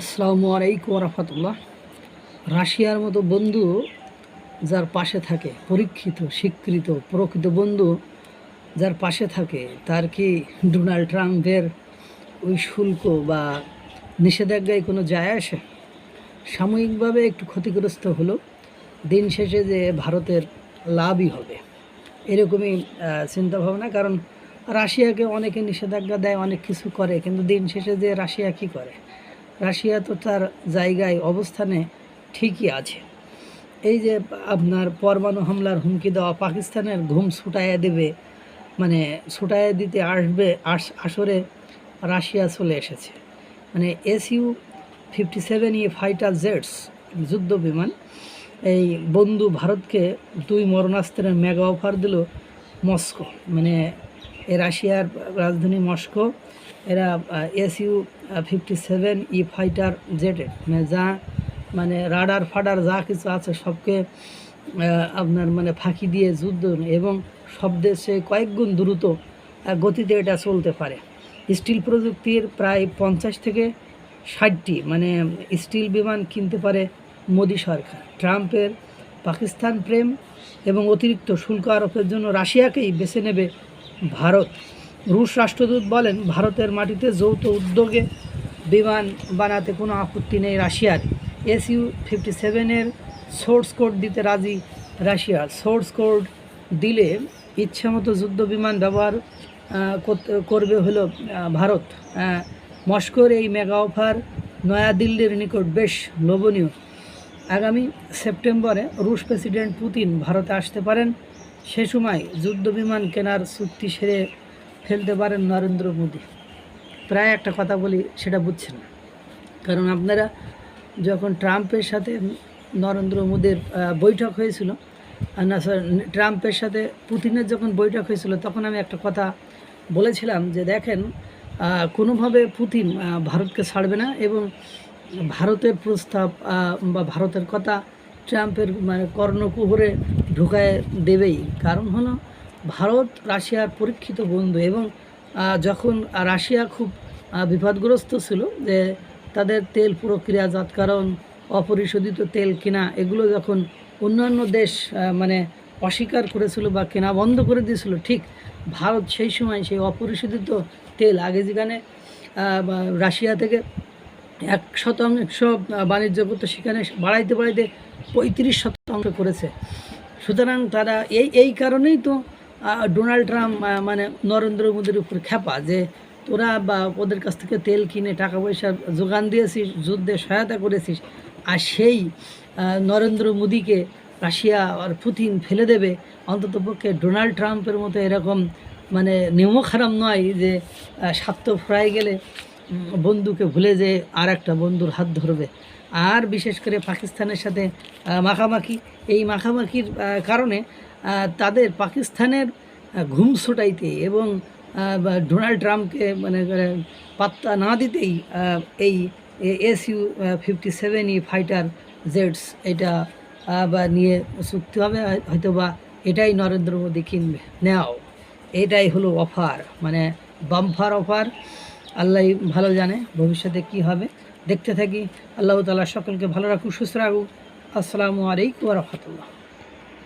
আসসালামু আলাইকুম রহমতুল্লাহ রাশিয়ার মতো বন্ধু যার পাশে থাকে, পরীক্ষিত, স্বীকৃত, প্রকৃত বন্ধু যার পাশে থাকে, তার কি ডোনাল্ড ট্রাম্পের ওই শুল্ক বা নিষেধাজ্ঞায় কোনো যায় আসে? সাময়িকভাবে একটু ক্ষতিগ্রস্ত হলো, দিন শেষে যে ভারতের লাভই হবে। এরকমই চিন্তাভাবনা, কারণ রাশিয়াকে অনেকে নিষেধাজ্ঞা দেয়, অনেক কিছু করে, কিন্তু দিন শেষে যে রাশিয়া কি করে? রাশিয়া তো তার জায়গায়, অবস্থানে ঠিকই আছে। এই যে আপনার পরমাণু হামলার হুমকি দেওয়া পাকিস্তানের ঘুম ছুটাইয়া দেবে মানে ছুটাইয়া দিতে আসবে, আস, আসরে রাশিয়া চলে এসেছে। মানে SU fifty seven E fighter jets যুদ্ধ বিমান, এই বন্ধু ভারতকে দুই মরণাস্ত্রের মেগা অফার দিল মস্কো। মানে রাশিয়ার রাজধানী মস্কো এরা SU fifty seven E fighter জেটে মানে যা মানে রাডার ফাডার যা কিছু আছে সবকে আপনার মানে ফাঁকি দিয়ে যুদ্ধ এবং সব দেশে কয়েক গুণ দ্রুত গতিতে এটা চলতে পারে। স্টিল প্রযুক্তির প্রায় পঞ্চাশ থেকে ষাটটি মানে স্টিল বিমান কিনতে পারে মোদী সরকার। ট্রাম্পের পাকিস্তান প্রেম এবং অতিরিক্ত শুল্ক আরোপের জন্য রাশিয়াকেই বেছে নেবে ভারত। রুশ রাষ্ট্রদূত বলেন, ভারতের মাটিতে যৌথ উদ্যোগে বিমান বানাতে কোনো আপত্তি নেই রাশিয়ার। এসইউ ফিফটি সেভেনের সোর্স কোড দিতে রাজি রাশিয়া সোর্স কোড দিলে ইচ্ছামতো যুদ্ধ বিমান ব্যবহার করবে হলো ভারত। মস্কোর এই মেগা অফার নয়াদিল্লির নিকট বেশ লোভনীয়। আগামী সেপ্টেম্বরে রুশ প্রেসিডেন্ট পুতিন ভারতে আসতে পারেন। সে সময় যুদ্ধ বিমান কেনার চুক্তি সেরে ফেলতে পারেন নরেন্দ্র মোদী। প্রায় একটা কথা বলি, সেটা বুঝছেন না। কারণ আপনারা যখন ট্রাম্পের সাথে নরেন্দ্র মোদীর বৈঠক হয়েছিল না ট্রাম্পের সাথে পুতিনের যখন বৈঠক হয়েছিল, তখন আমি একটা কথা বলেছিলাম যে, দেখেন কোনোভাবে পুতিন ভারতকে ছাড়বে না এবং ভারতের প্রস্তাব বা ভারতের কথা ট্রাম্পের মানে কর্ণকুহরে ঢুকায় দেবেই। কারণ হলো ভারত, রাশিয়ার পরীক্ষিত বন্ধু এবং যখন রাশিয়া খুব বিপদগ্রস্ত ছিল যে তাদের তেল প্রক্রিয়াজাতকরণ অপরিশোধিত তেল কেনা, এগুলো যখন অন্যান্য দেশ মানে অস্বীকার করেছিল বা কেনা বন্ধ করে দিয়েছিল, ঠিক ভারত সেই সময় সেই অপরিশোধিত তেল আগে যেখানে রাশিয়া থেকে এক শতাংশ বাণিজ্য করতো, সেখানে বাড়াইতে বাড়াইতে পঁয়ত্রিশ শতাংশ করেছে। সুতরাং তারা এই এই কারণেই তো ডোনাল্ড ট্রাম্প মানে নরেন্দ্র মোদীর উপর খেপা যে তোরা বা ওদের কাছ থেকে তেল কিনে টাকা পয়সা যোগান দিয়েছিস, যুদ্ধে সহায়তা করেছিস, আর সেই নরেন্দ্র মোদীকে রাশিয়া আর পুতিন ফেলে দেবে অন্ততপক্ষে ডোনাল্ড ট্রাম্পের মতো এরকম মানে নিয়ম খারাপ নয় যে স্বার্থ ফ্রাই গেলে বন্ধুকে ভুলে যে আর একটা বন্ধুর হাত ধরবে। আর বিশেষ করে পাকিস্তানের সাথে মাখামাখি, এই মাখামাখির কারণে তাদের পাকিস্তানের ঘুম ছোটাইতে এবং ডোনাল্ড ট্রাম্পকে মানে পাত্তা না দিতেই এই S U fifty seven E fighter jets এটা বা নিয়ে চুক্তি হবে হয়তো বা এটাই নরেন্দ্র মোদী কিনবে। নেও এটাই হলো অফার মানে বাম্পার অফার আল্লাহ ভালো জানে ভবিষ্যতে কি হবে। দেখতে থাকি, আল্লাহ তালা সকলকে ভালো রাখুক, সুস্থ রাখুক। আসসালামু আলাইকুম রহমতুল্লাহ।